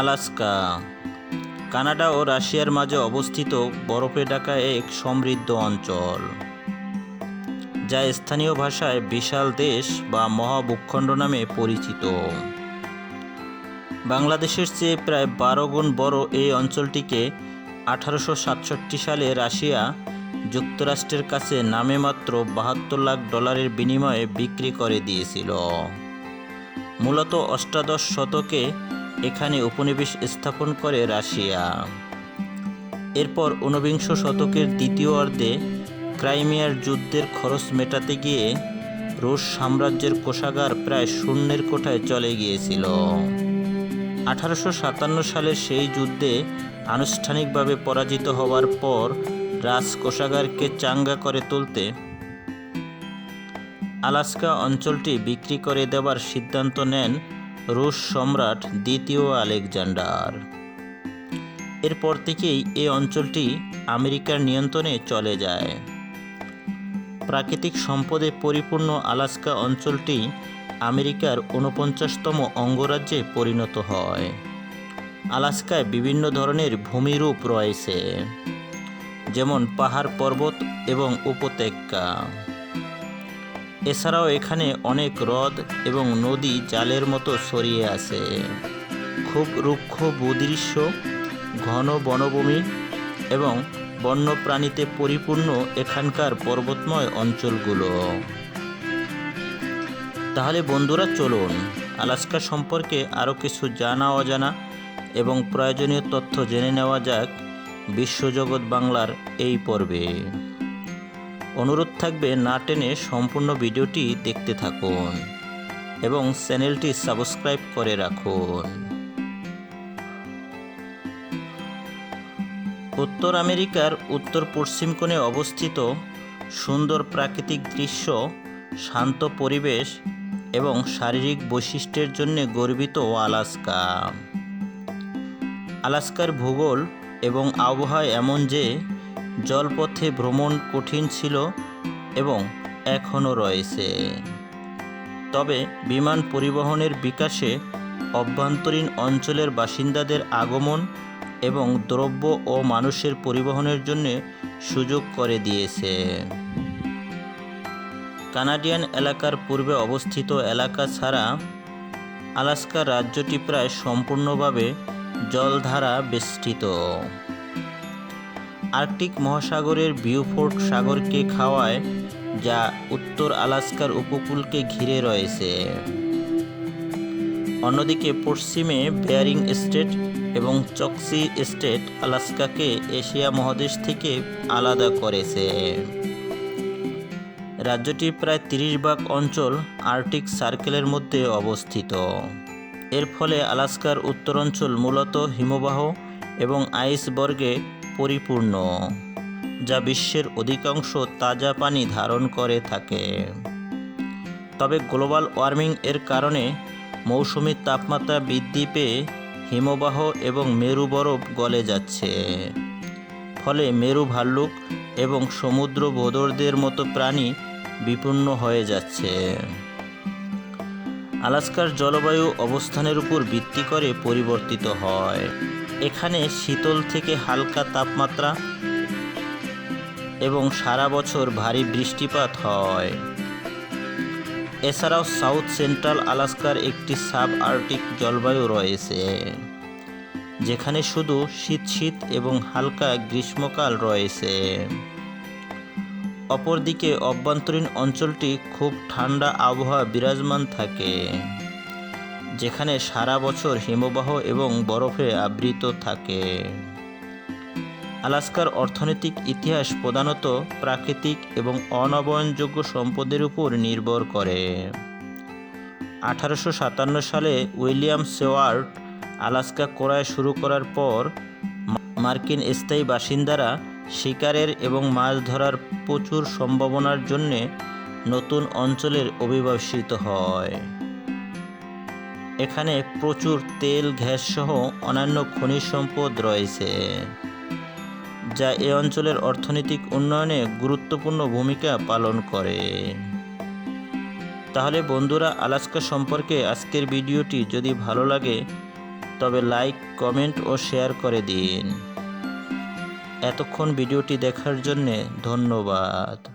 Alaska. Canada ও রাশিয়ার মাঝে অবস্থিত বরফে ঢাকা এক সমৃদ্ধ অঞ্চল, যা স্থানীয় ভাষায় বিশাল দেশ বা মহাভূখণ্ড নামে পরিচিত। বাংলাদেশের চেয়ে প্রায় বারো গুণ বড় এই অঞ্চলটিকে আঠারোশো সাতষট্টি সালে রাশিয়া যুক্তরাষ্ট্রের কাছে নামে মাত্র বাহাত্তর লাখ ডলারের বিনিময়ে বিক্রি করে দিয়েছিল। মূলত অষ্টাদশ শতকে এখানে উপনিবেশ স্থাপন করে রাশিয়া। এরপর ঊনবিংশ শতকের দ্বিতীয় অর্ধে ক্রাইমিয়ার যুদ্ধের খরচ মেটাতে গিয়ে রুশ সাম্রাজ্যের কোষাগার প্রায় শূন্যের কোঠায় চলে গিয়েছিল। আঠারোশো সাতান্ন সালের সেই যুদ্ধে আনুষ্ঠানিকভাবে পরাজিত হওয়ার পর রাজ কোষাগারকে চাঙ্গা করে তুলতে আলাস্কা অঞ্চলটি বিক্রি করে দেওয়ার সিদ্ধান্ত নেন রুশ সম্রাট দ্বিতীয় আলেকজান্ডার। এরপর থেকেই এই অঞ্চলটি আমেরিকার নিয়ন্ত্রণে চলে যায়। প্রাকৃতিক সম্পদে পরিপূর্ণ আলাস্কা অঞ্চলটি আমেরিকার ঊনপঞ্চাশতম অঙ্গরাজ্যে পরিণত হয়। আলাস্কায় বিভিন্ন ধরনের ভূমিরূপ রয়েছে, যেমন পাহাড় পর্বত এবং উপত্যকা। এছাড়াও এখানে অনেক হ্রদ এবং নদী জালের মতো ছড়িয়ে আছে। খুব রুক্ষ ভূদৃশ্য, ঘন বনভূমি এবং বন্যপ্রাণীতে পরিপূর্ণ এখানকার পর্বতময় অঞ্চলগুলো। তাহলে বন্ধুরা চলুন আলাস্কা সম্পর্কে আরও কিছু জানা অজানা এবং প্রয়োজনীয় তথ্য জেনে নেওয়া যাক বিশ্বজগৎ বাংলার এই পর্বে। অনুরোধ থাকবে না টেনে সম্পূর্ণ ভিডিওটি দেখতে থাকুন এবং চ্যানেলটি সাবস্ক্রাইব করে রাখুন। উত্তর আমেরিকার উত্তর পশ্চিম কোণে অবস্থিত সুন্দর প্রাকৃতিক দৃশ্য, শান্ত পরিবেশ এবং শারীরিক বৈশিষ্ট্যের জন্য গর্বিত আলাস্কা। আলাস্কার ভূগোল এবং আবহাওয়া এমন যে জলপথে ভ্রমণ কঠিন ছিল এবং এখনও রয়েছে। তবে বিমান পরিবহনের বিকাশে অভ্যন্তরীণ অঞ্চলের বাসিন্দাদের আগমন এবং দ্রব্য ও মানুষের পরিবহনের জন্য সুযোগ করে দিয়েছে। কানাডিয়ান এলাকার পূর্বে অবস্থিত এলাকা ছাড়া আলাস্কা রাজ্যটি প্রায় সম্পূর্ণভাবে জলধারা বেষ্টিত। আর্কটিক মহাসাগরের বিউফোর্ট সাগরকে খাওয়ায়, যা উত্তর আলাস্কার উপকূলকে ঘিরে রয়েছে। অন্যদিকে পশ্চিমে বেয়ারিং স্টেট এবং চক্সি স্টেট আলাস্কাকে এশিয়া মহাদেশ থেকে আলাদা করেছে। রাজ্যটির প্রায় তিরিশ ভাগ অঞ্চল আর্কটিক সার্কেলের মধ্যে অবস্থিত। এর ফলে আলাস্কার উত্তরাঞ্চল মূলত হিমবাহ এবং আইসবর্গে পরিপূর্ণ, যা বিশ্বের অধিকাংশ তাজা পানি ধারণ করে থাকে। তবে গ্লোবাল ওয়ার্মিং এর কারণে মৌসুমি তাপমাত্রা বৃদ্ধি পেয়ে হিমবাহ এবং মেরু বরফ গলে যাচ্ছে। ফলে মেরু ভাল্লুক এবং সমুদ্র বোদরদের মতো প্রাণী বিপন্ন হয়ে যাচ্ছে। আলাস্কার জলবায়ু অবস্থানের উপর ভিত্তি করে পরিবর্তিত হয়। এখানে শীতল থেকে হালকা তাপমাত্রা এবং সারা বছর ভারী বৃষ্টিপাত হয়। এছাড়াও সাউথ সেন্ট্রাল আলাস্কার একটি সাব আর্কটিক জলবায়ু রয়েছে, যেখানে শুধু শীত শীত এবং হালকা গ্রীষ্মকাল রয়েছে। অপরদিকে অভ্যন্তরীণ অঞ্চলটি খুব ঠান্ডা আবহাওয়া বিরাজমান থাকে। যেখানে সারা বছর হিমবাহ এবং বরফে আবৃত থাকে। আলাস্কার অর্থনৈতিক ইতিহাস প্রধানত প্রাকৃতিক এবং অনবয়নযোগ্য সম্পদের উপর নির্ভর করে। আঠারোশো সাতান্ন সালে উইলিয়াম সেওয়ার্ট আলাস্কা ক্রয় শুরু করার পর মার্কিন স্থায়ী বাসিন্দারা শিকারের এবং মাছ ধরার প্রচুর সম্ভাবনার জন্যে নতুন অঞ্চলের অভিবাসিত হয়। এখানে প্রচুর তেল গ্যাস সহ অন্যান্য খনিজ সম্পদ রয়েছে, যা এ অঞ্চলের অর্থনৈতিক উন্নয়নে গুরুত্বপূর্ণ ভূমিকা পালন করে। তাহলে বন্ধুরা, আলাস্কা সম্পর্কে আজকের ভিডিওটি যদি ভালো লাগে, তবে লাইক, কমেন্ট ও শেয়ার করে দিন। এতক্ষণ ভিডিওটি দেখার জন্যে ধন্যবাদ।